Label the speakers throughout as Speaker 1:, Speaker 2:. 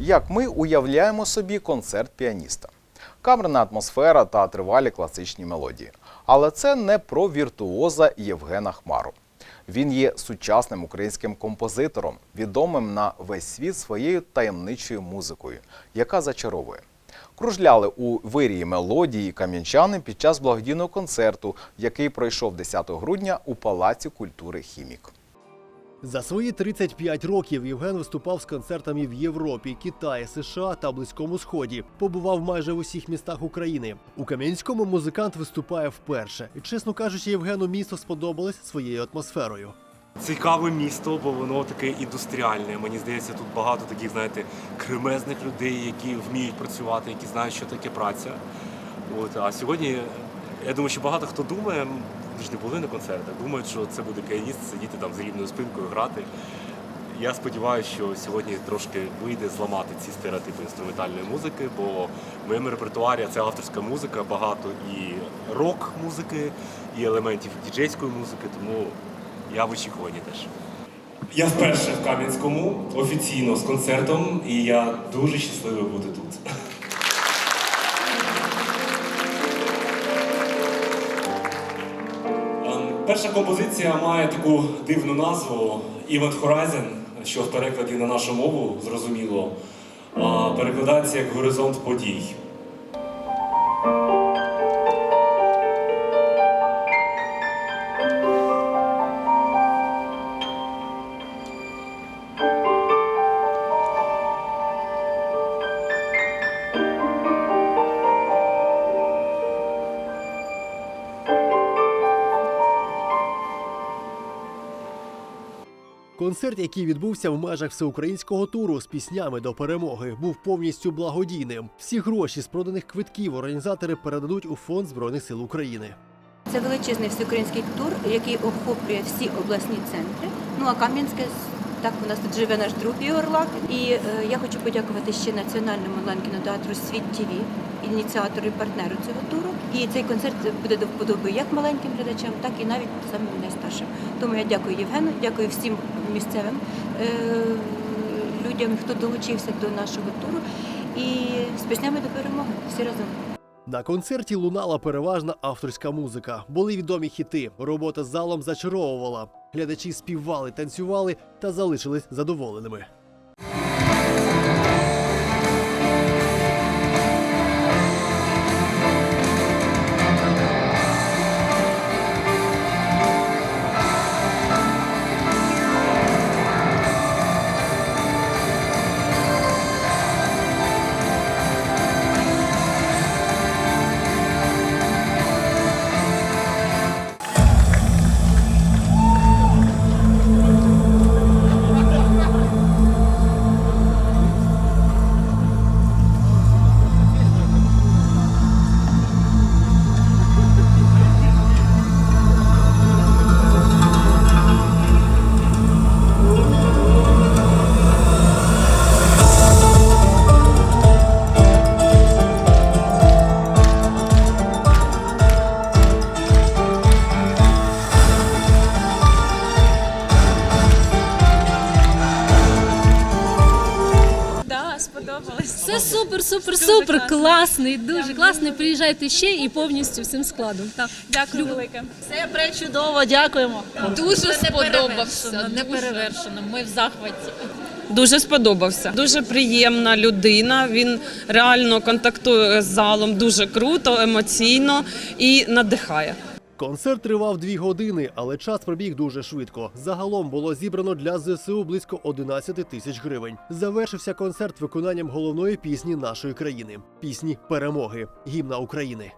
Speaker 1: як ми уявляємо собі концерт піаніста. Камерна атмосфера та тривалі класичні мелодії. Але це не про віртуоза Євгена Хмару. Він є сучасним українським композитором, відомим на весь світ своєю таємничою музикою, яка зачаровує. Кружляли у вирії мелодії кам'янчани під час благодійного концерту, який пройшов 10 грудня у Палаці культури Хімік.
Speaker 2: За свої 35 років Євген виступав з концертами в Європі, Китаї, США та Близькому Сході. Побував майже в усіх містах України. У Кам'янському музикант виступає вперше. І, чесно кажучи, Євгену місто сподобалось своєю атмосферою.
Speaker 3: Цікаве місто, бо воно таке індустріальне. Мені здається, тут багато таких, знаєте, кремезних людей, які вміють працювати, які знають, що таке праця. От, а сьогодні, я думаю, що багато хто думає, ж не були на концертах, думають, що це буде піаніст сидіти там за рівною спинкою, грати. Я сподіваюся, що сьогодні трошки вийде зламати ці стереотипи інструментальної музики, бо в моєму репертуарі це авторська музика, багато і рок-музики, і елементів діджейської музики, тому я в очікуванні теж. Я вперше в Кам'янському офіційно з концертом, і я дуже щасливий бути тут. Перша композиція має таку дивну назву Event Horizon, що в перекладі на нашу мову зрозуміло, перекладається як горизонт подій.
Speaker 2: Концерт, який відбувся в межах всеукраїнського туру з піснями до перемоги, був повністю благодійним. Всі гроші з проданих квитків організатори передадуть у фонд збройних сил України.
Speaker 4: Це величезний всеукраїнський тур, який охоплює всі обласні центри. Ну а Кам'янське так у нас тут живе наш друг Ігор Лак. І е, я хочу подякувати ще Національному онлайн-кінотеатру Світ ТВ, ініціатору і партнеру цього туру. І цей концерт буде до вподоби як маленьким глядачам, так і навіть самим найстаршим. Тому я дякую Євгену, дякую всім місцевим е, людям, хто долучився до нашого туру. І з піснями до перемоги всі разом.
Speaker 2: На концерті лунала переважна авторська музика. Були відомі хіти. Робота з залом зачаровувала. Глядачі співали, танцювали та залишились задоволеними.
Speaker 5: Супер, супер,
Speaker 6: Дуже
Speaker 5: супер, класний, дуже класний. Приїжджайте ще і повністю всім складом. Так.
Speaker 6: Дякую велике.
Speaker 7: Це пречудово, дякуємо.
Speaker 8: Дуже сподобався, не перевершено. Ми в захваті. Дуже сподобався. Дуже приємна людина. Він реально контактує з залом дуже круто, емоційно і надихає.
Speaker 2: Концерт тривав дві години, але час пробіг дуже швидко. Загалом було зібрано для ЗСУ близько 11 тисяч гривень. Завершився концерт виконанням головної пісні нашої країни пісні перемоги, гімна України.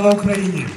Speaker 3: Слава Україні!